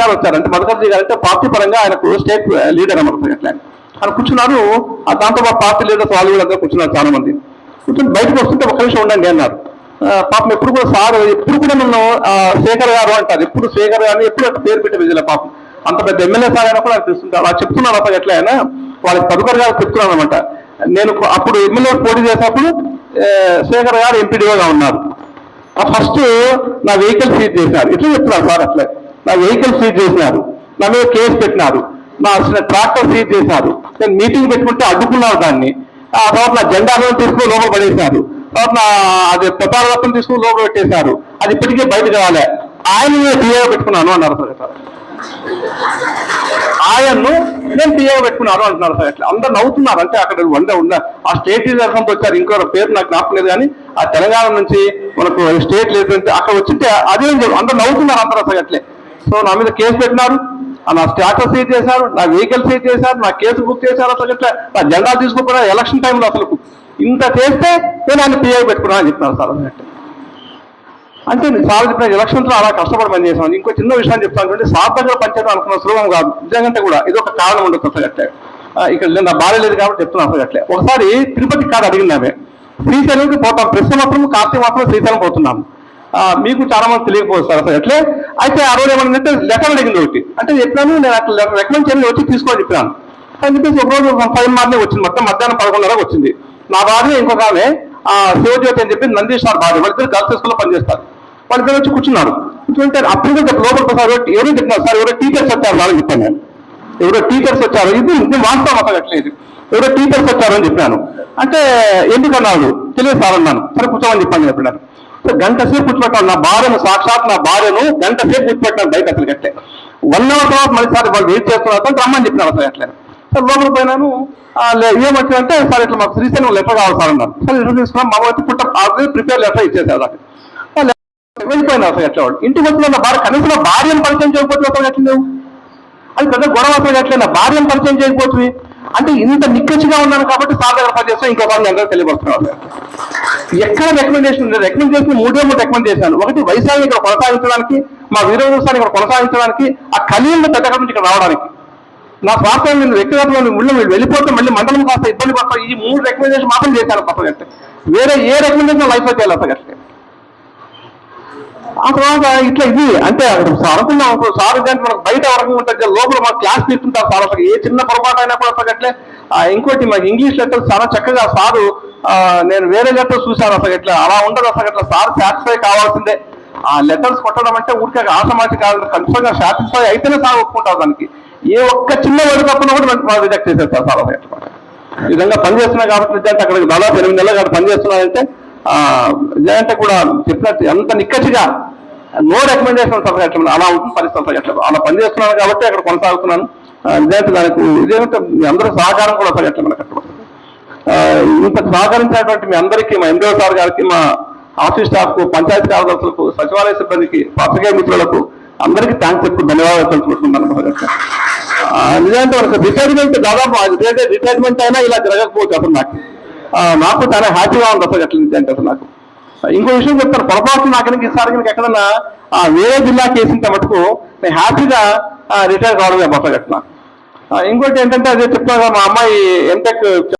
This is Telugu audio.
గారు వచ్చారు. అంటే మధుకర్జీ గారు అంటే పార్టీ పరంగా ఆయనకు స్టేట్ లీడర్ అనమాట అట్లా. ఆయన కూర్చున్నారు. దాంతో మా పార్టీ లీడర్స్ వాళ్ళు వీళ్ళందరూ కూర్చున్నారు చాలా మంది కూర్చొని బయటకు వస్తుంటే ఒక నిమిషం ఉండండి అన్నారు. పాపం ఎప్పుడు కూడా సార్ ఎప్పుడు కూడా నన్ను ఆ, శేఖర్ గారు అంటారు. ఎప్పుడు శేఖర్ గారిని ఎప్పుడు అట్లా పేరు పెట్టే విజయ పాపం. అంత పెద్ద ఎమ్మెల్యే సార్ అయినా కూడా నాకు తెలుస్తుంది అలా చెప్తున్నాను అసలు ఎట్లా అయినా. వాళ్ళకి తదుపరి గారు చెప్తున్నాను అనమాట నేను అప్పుడు ఎమ్మెల్యే పోటీ చేసినప్పుడు శేఖర్ గారు ఎంపీడీఓగా ఉన్నారు. ఫస్ట్ నా వెహికల్ సీజ్ చేశారు. ఇట్లా చెప్తున్నారు సార్ అట్లే? నా వెహికల్ సీజ్ చేసినారు. నా మీద కేసు పెట్టినారు. నా ట్రాక్టర్ సీజ్ చేశారు నేను మీటింగ్ పెట్టుకుంటే అడ్డుకున్నారు దాన్ని. ఆ తర్వాత నా జెండాలను తీసుకుని లోపల పడేశారు తర్వాత నా అది ప్రతారత్నం తీసుకుని లోపల పెట్టేశారు అది ఇప్పటికే బయటకు రాలే. ఆయన టీఏ పెట్టుకున్నాను అన్నారు సార్ ఇట్లా. ఆయన్ను నేను టీఏ పెట్టుకున్నాను అంటున్నారు సార్ అట్లా అందరు నవ్వుతున్నారు. అంటే అక్కడ వంద ఉన్న ఆ స్టేట్ లీడర్ వచ్చారు. ఇంకో పేరు నాకు జ్ఞాపకం లేదు కానీ ఆ తెలంగాణ నుంచి మనకు స్టేట్ లీడర్ అక్కడ వచ్చింటే అదేం అందరు నవ్వుతున్నారు అందరూ సార్ అట్లే. సో నా మీద కేసు పెట్టినారు. ఆ నా స్టాటస్ సీజ్ చేశారు. నా వెహికల్ సీజ్ చేశారు. నా కేసు బుక్ చేశారు. అసలు ఇట్లా నా జెండా తీసుకోకుండా ఎలక్షన్ టైంలో అసలు ఇంత చేస్తే నేను ఆయన పిఐ పెట్టుకున్నా అని చెప్తున్నారు సార్ అన్నట్టు. అంటే సార్ చెప్పిన ఎలక్షన్స్లో అలా కష్టపడి పని చేసాం ఇంకో చిన్న విషయం చెప్తాను అంటే సార్ దగ్గర పనిచేయడం అనుకున్న సులభం కాదు. నిజంగా కూడా ఇది ఒక కారణం ఉండదు అసలు అట్లే. ఇక్కడ నేను నా భార్య లేదు కాబట్టి చెప్తున్నాను అసలు అట్లే. ఒకసారి తిరుపతి కాదు అడిగిందామే శ్రీశైలంకి పోతాం. ప్రస్తుతం మాత్రం కార్తీక మాత్రం శ్రీశైలం పోతున్నాం. మీకు చాలా మంది తెలియకపోవచ్చు సార్ అసలు ఎట్లే అయితే ఆ రోజు ఏమన్నా లెటర్ అడిగింది ఒకటి. అంటే చెప్పినాను నేను అట్లా రికమెండ్ చేయాలి వచ్చి తీసుకోవాలి చెప్పినాను. అని చెప్పేసి ఒక రోజు ఫైవ్ మార్నింగ్ వచ్చింది. మొత్తం మధ్యాహ్నం పదకొండున్నరకు వచ్చింది. నా భార్య ఇంకొక ఆమె శివజ్యోతి అని చెప్పి నందీశ్వర్ భార్య. వాళ్ళిద్దరు గర్ల్స్ స్కూల్లో పనిచేస్తారు. వాళ్ళిద్దరు వచ్చి కూర్చున్నారు. కూర్చుంటే అప్పుడు లోపల సార్ ఎవరు చెప్పినారు. సార్ ఎవరో టీచర్స్ వచ్చారు వాళ్ళని చెప్పాను నేను. ఎవరో టీచర్స్ వచ్చారు. ఇది ఇది వాస్తవం అసలు ఎవరో టీచర్స్ వచ్చారు అని చెప్పాను. అంటే ఎందుకన్నాడు తెలియదు సార్ అన్నాను. సరే కూర్చోమని చెప్పాను చెప్పినారు గంట సేపు కూర్చోబెట్టాను నా భార్యను సాక్షాత్ నా భార్యను గంట సేపు కూర్చోబెట్టాను బయట అసలు కట్టే వన్ అవర్ తర్వాత మళ్ళీ సార్ వాళ్ళు వెయిట్ చేస్తున్నారు. అంటే రమ్మని చెప్పినారు అసలు అట్లా సార్ లోపల పోయినాను. ఆ, ఏమొచ్చిందంటే సార్ ఇట్లా మాకు శ్రీశైలం లెటర్ కావాలి సార్ అన్నారు. సార్ లెటర్ తీసుకున్నాం. మా వచ్చి పుట్ట ఆల్రెడీ ప్రిపేర్ లెటర్ ఇచ్చేసారు నాకు వెళ్ళిపోయినా అసలు ఎట్లా వాడు ఇంటికి వచ్చిన భార్య కనీసం నా భార్యను పరిచయం చేయకపోతే అసలు ఎట్లా అది పెద్ద గొడవ అసలు ఎట్లా నా భార్యను పరిచయం చేయకపోతుంది అంటే ఇంత నిక్కచ్చిగా ఉన్నాను కాబట్టి సార్ దగ్గర పనిచేస్తాం ఇంకో సార్ అందరూ తెలియపరుస్తున్నారు ఎక్కడ రికమెండేషన్ ఉంది రికమెండ్ చేసి మూడే మూడు రికమెండ్ చేశాను. ఒకటి వైశాఖి ఇక్కడ కొనసాగించడానికి మా వీరోత్సవాన్ని ఇక్కడ కొనసాగించడానికి ఆ కలియుగ దగ్గర నుంచి ఇక్కడ రావడానికి. నా స్వార్థం నేను వ్యక్తిగతంగా ముళ్ళు వెళ్ళిపోతే మళ్ళీ మండలం కాస్త ఇబ్బంది పడతాం ఈ మూడు రికమెండేషన్ మాత్రం చేశాను తప్ప వేరే ఏ రికమెండేషన్ లైఫ్ అయితే వెళ్ళి అసలు. ఆ తర్వాత ఇట్లా ఇది అంటే అక్కడ సార్ అనుకున్నాం అనుకో, సార్ అంటే మనకు బయట వరకు ఉంటుంది లోపల మాకు క్లాస్ తీసుకుంటారు సార్. అసలు ఏ చిన్న పొరపాటు అయినా కూడా అసలు ఆ, ఇంకోటి మాకు ఇంగ్లీష్ లెటర్స్ చాలా చక్కగా సారు నేను వేరే లెటర్ చూశాను అసలు అలా ఉండదు అసలు సార్ సాటిస్ఫై కావాల్సిందే. ఆ లెటర్స్ కొట్టడం అంటే ఊరికే ఆసమాచి కాదు. కన్ఫర్మ్గా సాటిస్ఫై అయితేనే సార్ ఒప్పుకుంటారు దానికి. ఏ ఒక్క చిన్న వరకు తప్పున కూడా మనకి రిజెక్ట్ చేసేస్తారు సార్ అసలు విధంగా పనిచేస్తున్నా కాబట్టి నిజంగా అక్కడ దాదాపు ఎనిమిది నెలలు అక్కడ పనిచేస్తున్నానంటే ఆ, కూడా చెప్పినట్టు ఎంత నిక్కచ్చిగా నో రికమెండేషన్ అసలు అలా ఉంటుంది పరిస్థితులు అసలు ఎట్లా అలా పనిచేస్తున్నాను కాబట్టి అక్కడ కొనసాగుతున్నాను. నిజానికి దానికి ఇదేమంటే మీ అందరూ సహకారం కూడా అసలు ఎట్లా మనకు అక్కడ ఇంత సహకరించినటువంటి మీ అందరికీ మా ఎండిఓ సార్ గారికి మా ఆఫీస్ స్టాఫ్కు పంచాయతీ కార్యదర్శులకు సచివాలయ సిబ్బందికి పత్రికా మిత్రులకు అందరికీ థ్యాంక్స్ చెప్తూ ధన్యవాదాలు తెలుసుకుంటున్నాను మహోదయ. ఆ, నిజానికి మనకు రిటైర్మెంట్ దాదాపు రిటైర్మెంట్ అయినా ఇలా జరగకపోవచ్చు అసలు నాకు. నాకు చాలా హ్యాపీగా ఉంది అసలు ఎట్లా నిజానికి అసలు నాకు. ఇంకో విషయం చెప్తాను. పొరపాటు నాకు కనుక ఈసారి కనుక ఎక్కడన్నా ఆ, వేరే జిల్లాకి వేసింటే మటుకు నేను హ్యాపీగా రిటైర్ కావడమే బొత్త కట్టిన ఇంకోటి ఏంటంటే అదే చెప్తాను మా అమ్మాయి ఎంటెక్